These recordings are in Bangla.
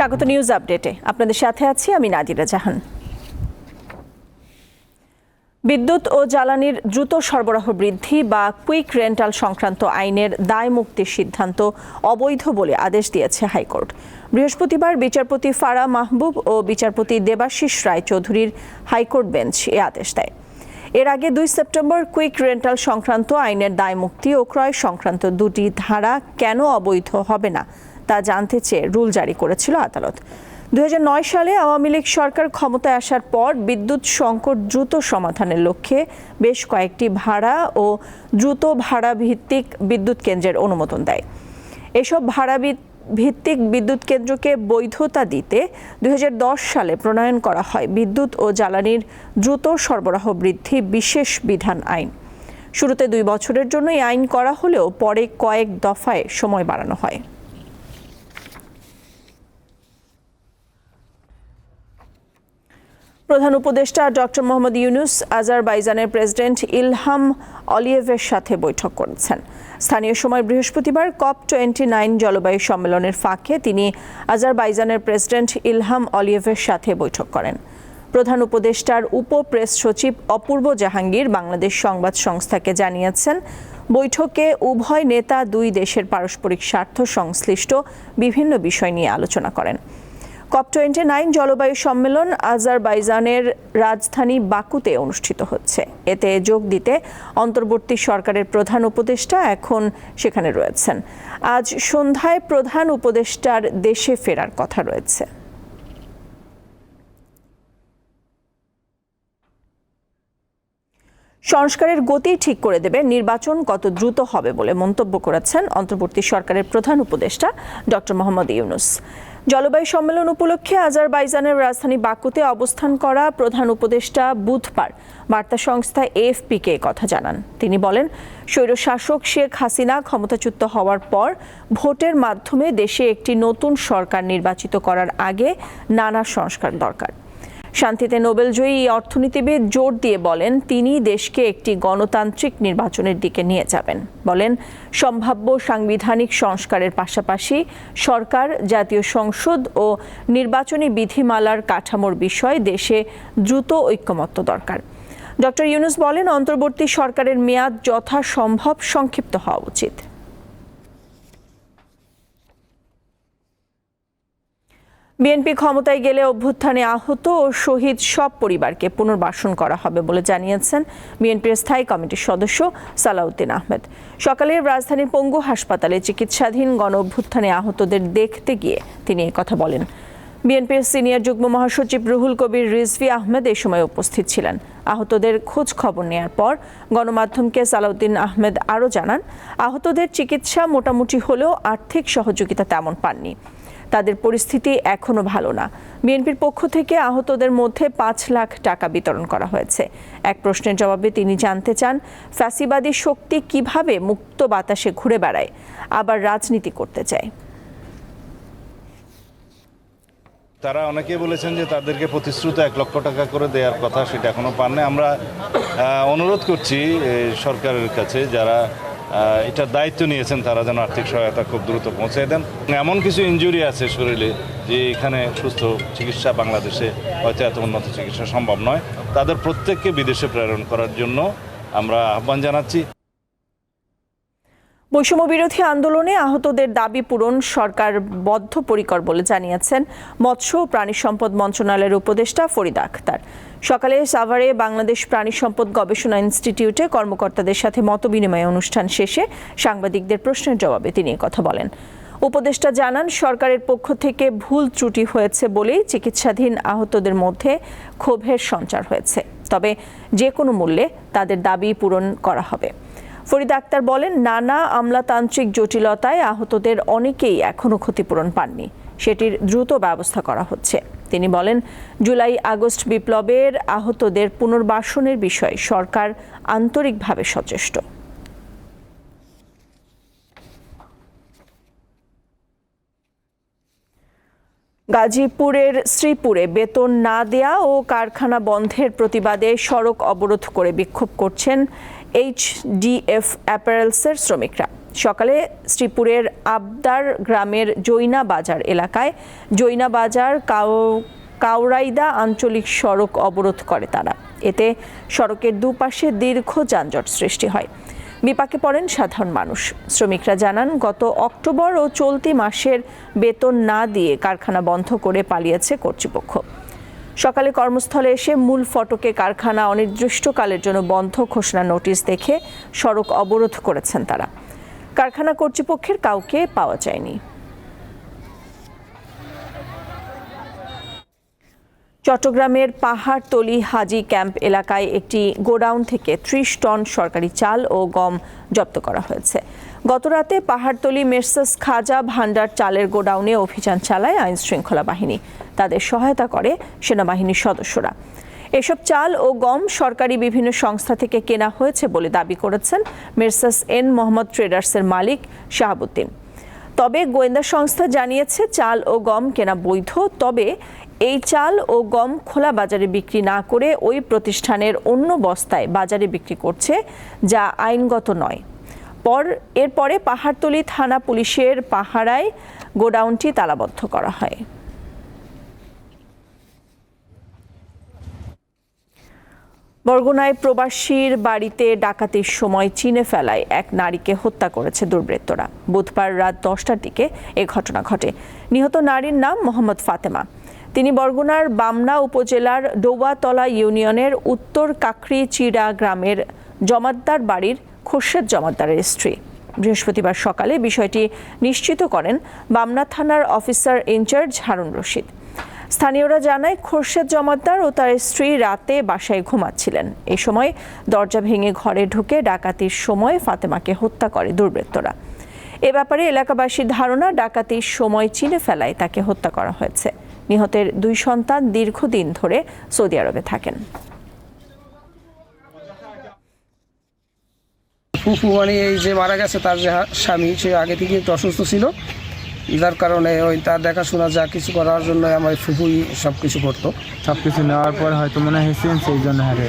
স্বাগত নিউজ আপডেটে। আপনাদের সাথে আছি আমি নাদিরা জাহান। বিদ্যুৎ ও জ্বালানির দ্রুত সরবরাহ বৃদ্ধি বা কুইক রেন্টাল সংক্রান্ত আইনের দায় মুক্তির সিদ্ধান্ত অবৈধ বলে আদেশ দিয়েছে হাইকোর্ট। বৃহস্পতিবার বিচারপতি ফারা মাহবুব ও বিচারপতি দেবাশিস রায় চৌধুরীর হাইকোর্ট বেঞ্চ এ আদেশ দেয়। এর আগে দুই সেপ্টেম্বর কুইক রেন্টাল সংক্রান্ত আইনের দায় মুক্তি ও ক্রয় সংক্রান্ত দুটি ধারা কেন অবৈধ হবে না তা জানতে চেয়ে রুল জারি করেছিল আদালত। দুই হাজার নয় সালে আওয়ামী লীগ সরকার ক্ষমতায় আসার পর বিদ্যুৎ সংকট দ্রুত সমাধানের লক্ষ্যে বেশ কয়েকটি ভাড়া ও দ্রুত ভাড়া ভিত্তিক বিদ্যুৎ কেন্দ্রের অনুমোদন দেয়। এসব ভাড়া ভিত্তিক বিদ্যুৎ কেন্দ্রকে বৈধতা দিতে দু হাজার দশ সালে প্রণয়ন করা হয় বিদ্যুৎ ও জ্বালানির দ্রুত সরবরাহ বৃদ্ধি বিশেষ বিধান আইন। শুরুতে দুই বছরের জন্য এই আইন করা হলেও পরে কয়েক দফায় সময় বাড়ানো হয়। প্রধান উপদেষ্টা ডক্টর মোহাম্মদ ইউনুস আজারবাইজানের প্রেসিডেন্ট ইলহাম অলিয়েভের সাথে বৈঠক করেছেন। স্থানীয় সময় বৃহস্পতিবার কপ টোয়েন্টি নাইন জলবায়ু সম্মেলনের ফাঁকে তিনি আজারবাইজানের প্রেসিডেন্ট ইলহাম অলিয়েভের সাথে বৈঠক করেন। প্রধান উপদেষ্টার উপ প্রেস সচিব অপূর্ব জাহাঙ্গীর বাংলাদেশ সংবাদ সংস্থাকে জানিয়েছেন, বৈঠকে উভয় নেতা দুই দেশের পারস্পরিক স্বার্থ সংশ্লিষ্ট বিভিন্ন বিষয় নিয়ে আলোচনা করেন। কপ টোয়েন্টি নাইন জলবায়ু সম্মেলন আজারবাইজানের রাজধানী বাকুতে অনুষ্ঠিত হচ্ছে। এতে যোগ দিতে অন্তর্বর্তী সরকারের প্রধান উপদেষ্টা এখন সেখানে রয়েছেন। আজ সন্ধ্যায় প্রধান উপদেষ্টার দেশে ফেরার কথা রয়েছে। সংস্কারের গতি ঠিক করে দেবে, নির্বাচন কত দ্রুত হবে বলে মন্তব্য করেছেন অন্তর্বর্তী সরকারের প্রধান উপদেষ্টা ডক্টর মোহাম্মদ ইউনুস। জলবায়ু সম্মেলন উপলক্ষে আজারবাইজানের রাজধানী বাকুতে অবস্থান করা প্রধান উপদেষ্টা বুধবার। বার্তা সংস্থা এএফপিকে কথা জানান। তিনি বলেন, স্বৈরশাসক শেখ হাসিনা ক্ষমতাচ্যুত হওয়ার পর ভোটের মাধ্যমে দেশে একটি নতুন সরকার নির্বাচিত করার আগে নানা সংস্কার দরকার। শান্তিতে নোবেলজয়ী অর্থনীতিবিদ জোর দিয়ে বলেন, তিনি দেশকে একটি গণতান্ত্রিক নির্বাচনের দিকে নিয়ে যাবেন। বলেন, সম্ভাব্য সাংবিধানিক সংস্কারের পাশাপাশি সরকার, জাতীয় সংসদ ও নির্বাচনী বিধিমালার কাঠামোর বিষয়ে দেশে দ্রুত ঐক্যমত্য দরকার। ডক্টর ইউনুস বলেন, অন্তর্বর্তী সরকারের মেয়াদ যথাসম্ভব সংক্ষিপ্ত হওয়া উচিত। বিএনপি ক্ষমতায় গেলে অভ্যুত্থানে আহত ও শহীদ সব পরিবারকে পুনর্বাসন করা হবে বলে জানিয়েছেন বিএনপির স্থায়ী কমিটির সদস্য সালাউদ্দিন আহমেদ। সকালে রাজধানীর পঙ্গু হাসপাতালে চিকিৎসাধীন গণ অভ্যুত্থানে আহতদের দেখতে গিয়ে তিনি কথা বলেন। বিএনপির সিনিয়র যুগ্ম মহাসচিব রুহুল কবির রিজভি আহমেদ এ সময় উপস্থিত ছিলেন। আহতদের খোঁজ খবর নেয়ার পর গণমাধ্যমকে সালাউদ্দিন আহমেদ আরও জানান, আহতদের চিকিৎসা মোটামুটি হলেও আর্থিক সহযোগিতা তেমন পাননি। তাদের পরিস্থিতি এখনও ভালো না। বিএনপির পক্ষ থেকে আহতদের মধ্যে পাঁচ লাখ টাকা বিতরণ করা হয়েছে। এক প্রশ্নের জবাবে তিনি জানতে চান, ফ্যাসিবাদী শক্তি কীভাবে মুক্ত বাতাসে ঘুরে বেড়ায়? আবার রাজনীতি করতে চায়। তারা অনেকেই বলেছেন যে তাদেরকে প্রতিশ্রুত এক লক্ষ টাকা করে দেওয়ার কথা সেটা এখনও পান নাই। আমরা অনুরোধ করছি সরকারের কাছে যারা এটার দায়িত্ব নিয়েছেন তারা যেন আর্থিক সহায়তা খুব দ্রুত পৌঁছে দেন। এমন কিছু ইঞ্জুরি আছে শরীরে যে এখানে সুস্থ চিকিৎসা বাংলাদেশে হয়তো এত উন্নত চিকিৎসা সম্ভব নয়। তাদের প্রত্যেককে বিদেশে প্রেরণ করার জন্য আমরা আহ্বান জানাচ্ছি। বৈষম্য বিরোধী আন্দোলনে আহতদের দাবি পূরণ সরকার বদ্ধপরিকর বলে জানিয়েছেন মৎস্য ও প্রাণী সম্পদ মন্ত্রণালয়ের উপদেষ্টা ফরিদা আখতার। সকালে সাভারে বাংলাদেশ প্রাণী সম্পদ গবেষণা ইনস্টিটিউটে কর্মকর্তাদের সাথে মতবিনিময় অনুষ্ঠান শেষে সাংবাদিকদের প্রশ্নের জবাবে তিনি কথা বলেন। উপদেষ্টা জানান, সরকারের পক্ষ থেকে ভুল ত্রুটি হয়েছে বলেই চিকিৎসাধীন আহতদের মধ্যে ক্ষোভের সঞ্চার হয়েছে। তবে যে কোনো মূল্যে তাদের দাবি পূরণ করা হবে। ফরিদা আক্তার বলেন, নানা আমলাতান্ত্রিক জটিলতায় আহতদের অনেকেই এখনও ক্ষতিপূরণ পাননি। সেটির দ্রুত ব্যবস্থা করা হচ্ছে। তিনি বলেন, জুলাই আগস্ট বিপ্লবের আহতদের পুনর্বাসনের বিষয়ে সরকার আন্তরিকভাবে সচেষ্ট। গাজীপুরের শ্রীপুরে বেতন না দেয়া ও কারখানা বন্ধের প্রতিবাদে সড়ক অবরোধ করে বিক্ষোভ করছেন এইচডিএফ অ্যাপারেলসের শ্রমিকরা। সকালে শ্রীপুরের আবদার গ্রামের জৈনা বাজার এলাকায় জৈনা বাজার কাউ কাউরাইদা আঞ্চলিক সড়ক অবরোধ করে তারা। এতে সড়কের দুপাশে দীর্ঘ যানজট সৃষ্টি হয়। বিপাকে পড়েন সাধারণ মানুষ। শ্রমিকরা জানান, গত অক্টোবর ও চলতি মাসের বেতন না দিয়ে কারখানা বন্ধ করে পালিয়েছে কর্তৃপক্ষ। সকালে কর্মস্থলে এসে মূল ফটকে কারখানা অনির্দিষ্টকালের জন্য বন্ধ ঘোষণা নোটিশ দেখে সড়ক অবরোধ করেছেন তারা। কারখানা কর্তৃপক্ষের কাউকে পাওয়া যায়নি। চট্টগ্রামের পাহাড়তলি হাজি ক্যাম্প এলাকায় একটি গোডাউন থেকে ত্রিশ টন সরকারি চাল ও গম জব্দ করা হয়েছে। গতরাতে পাহাড়তলি মের্সাস খাজা ভান্ডার চালের গোডাউনে অভিযান চালায় আইন শৃঙ্খলা বাহিনী। তাদের সহায়তা করে সেনাবাহিনীর সদস্যরা। এসব চাল ও গম সরকারি বিভিন্ন সংস্থা থেকে কেনা হয়েছে বলে দাবি করেছেন মের্সাস এন মোহাম্মদ ট্রেডার্সের মালিক শাহাবুদ্দিন। তবে গোয়েন্দা সংস্থা জানিয়েছে, চাল ও গম কেনা বৈধ, তবে এই চাল ও গম খোলা বাজারে বিক্রি না করে ওই প্রতিষ্ঠানের অন্য বস্তায় বাজারে বিক্রি করছে, যা আইনগত নয়। পর, এরপরে পাহাড়তলি থানা পুলিশের পাহারায় গোডাউনটি তালাবদ্ধ করা হয়। বরগুনায় প্রবাসীর বাড়িতে ডাকাতির সময় চিনে ফেলায় এক নারীকে হত্যা করেছে দুর্বৃত্তরা। বুধবার রাত দশটার দিকে এ ঘটনা ঘটে। নিহত নারীর নাম মোহাম্মদ ফাতেমা। তিনি বরগুনার বামনা উপজেলার ডৌবাতলা ইউনিয়নের উত্তর কাকরি চিড়া গ্রামের জমাদ্দার বাড়ির খোরশেদ জমাদ্দারের স্ত্রী। বৃহস্পতিবার সকালে বিষয়টি নিশ্চিত করেন বামনা থানার অফিসার ইনচার্জ হারুন রশিদ। স্থানীয়রা জানায়, খোরশেদ জমাদ্দার ও তার স্ত্রী রাতে বাসায় ঘুমাচ্ছিলেন। এই সময় দরজা ভেঙে ঘরে ঢুকে ডাকাতির সময় ফাতেমাকে হত্যা করে দুর্বৃত্তরা। এ ব্যাপারে এলাকাবাসীর ধারণা, ডাকাতির সময় চিনে ফেলায় তাকে হত্যা করা হয়েছে। নিহতের দুই সন্তান দীর্ঘদিন ধরে সৌদি আরবে থাকেন। ফুফু মানে এই যে মারা গেছে তার যে স্বামী সে আগে থেকে একটু অসুস্থ ছিল। যার কারণে ওই তার দেখাশোনা যা কিছু করার জন্য আমার ফুফুই সব কিছু করতো। সব কিছু নেওয়ার পর হয়তো মনে হয়েছেন সেই জন্য হারে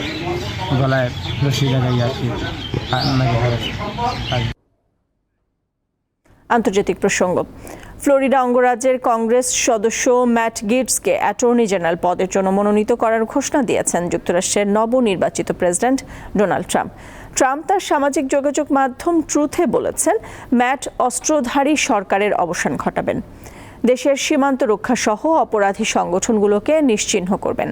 গলায় রশি লাগাই আর কি। আর আন্তর্জাতিক প্রসঙ্গ। ফ্লোরিডা অঙ্গরাজ্যের কংগ্রেস সদস্য ম্যাট গিটসকে অ্যাটর্নি জেনারেল পদের জন্য মনোনীত করার ঘোষণা দিয়েছেন যুক্তরাষ্ট্রের নবনির্বাচিত প্রেসিডেন্ট ডোনাল্ড ট্রাম্প। ট্রাম্প তার সামাজিক যোগাযোগ মাধ্যম ট্রুথে বলেছেন, ম্যাট অস্ত্রধারী সরকারের অবসান ঘটাবেন। দেশের সীমান্ত রক্ষা সহ অপরাধী সংগঠনগুলোকে নিশ্চিহ্ন করবেন।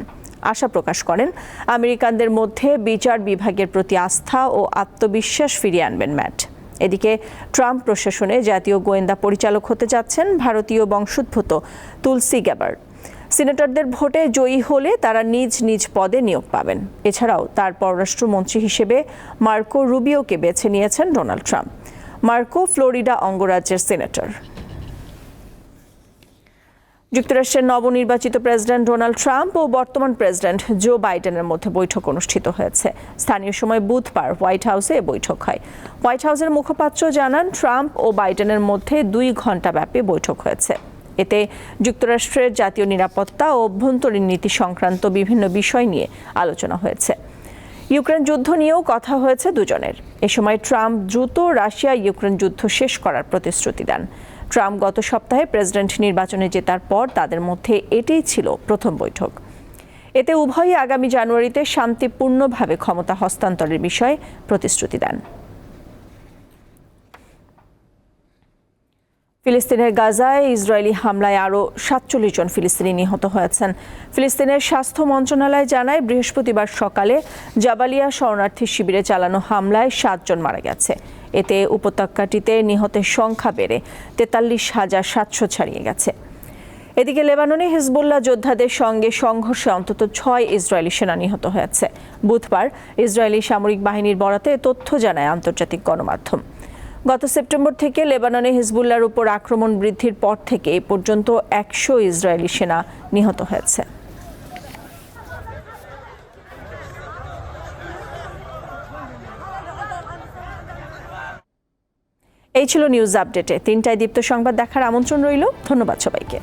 আশা প্রকাশ করেন, আমেরিকানদের মধ্যে বিচার বিভাগের প্রতি আস্থা ও আত্মবিশ্বাস ফিরিয়ে আনবেন ম্যাট। এদিকে ট্রাম্প প্রশাসনে জাতীয় গোয়েন্দা পরিচালক হতে যাচ্ছেন ভারতীয় বংশোদ্ভূত তুলসি গ্যাবার্ড সিনেটরদের ভোটে জয়ী হলে তারা নিজ নিজ পদে নিয়োগ পাবেন। এছাড়াও তার পররাষ্ট্রমন্ত্রী হিসেবে মার্কো রুবিওকে বেছে নিয়েছেন ডোনাল্ড ট্রাম্প। মার্কো ফ্লোরিডা অঙ্গরাজ্যের সিনেটর। যুক্তরাষ্ট্রের নবনির্বাচিত প্রেসিডেন্ট ডোনাল্ড ট্রাম্প ও বর্তমান প্রেসিডেন্ট জো বাইডেনের মধ্যে বৈঠক অনুষ্ঠিত হয়েছে। স্থানীয় সময় বুধবার হোয়াইট হাউসে বৈঠক হয়। হোয়াইট হাউসের মুখপাত্র জানান, ট্রাম্প ও বাইডেনের মধ্যে দুই ঘণ্টা ব্যাপী বৈঠক হয়েছে। এতে যুক্তরাষ্ট্রের জাতীয় নিরাপত্তা ও অভ্যন্তরীণ নীতি সংক্রান্ত বিভিন্ন বিষয় নিয়ে আলোচনা হয়েছে। ইউক্রেন যুদ্ধ নিয়েও কথা হয়েছে দুজনের। এ সময় ট্রাম্প দ্রুত রাশিয়া ইউক্রেন যুদ্ধ শেষ করার প্রতিশ্রুতি দেন। ট্রাম্প গত সপ্তাহে প্রেসিডেন্ট নির্বাচনে জেতার পর তাদের মধ্যে এটাই ছিল প্রথম বৈঠক। এতে উভয়ই আগামী জানুয়ারিতে শান্তিপূর্ণভাবে ক্ষমতা হস্তান্তরের বিষয়ে প্রতিশ্রুতি দেন। ফিলিস্তিনের গাজায় ইসরায়েলি হামলায় আরও সাতচল্লিশ জন ফিলিস্তিনি নিহত হয়েছেন। ফিলিস্তিনের স্বাস্থ্য মন্ত্রণালয় জানায়, বৃহস্পতিবার সকালে জাবালিয়া শরণার্থী শিবিরে চালানো হামলায় সাতজন মারা গেছে। এতে উপত্যকাটিতে নিহতের সংখ্যা বেড়ে তেতাল্লিশ হাজার সাতশো ছাড়িয়ে গেছে। এদিকে লেবাননে হিজবুল্লাহ যোদ্ধাদের সঙ্গে সংঘর্ষে অন্তত ছয় ইসরায়েলি সেনা নিহত হয়েছে। বুধবার ইসরায়েলি সামরিক বাহিনীর বরাতে তথ্য জানায় আন্তর্জাতিক গণমাধ্যম। গত সেপ্টেম্বর থেকে লেবাননে হিজবুল্লাহর উপর আক্রমণ বৃদ্ধির পর থেকে এ পর্যন্ত একশো ইসরায়েলি সেনা নিহত হয়েছে। এই ছিল নিউজ আপডেটে। তিনটায় দীপ্ত সংবাদ দেখার আমন্ত্রণ রইল। ধন্যবাদ সবাইকে।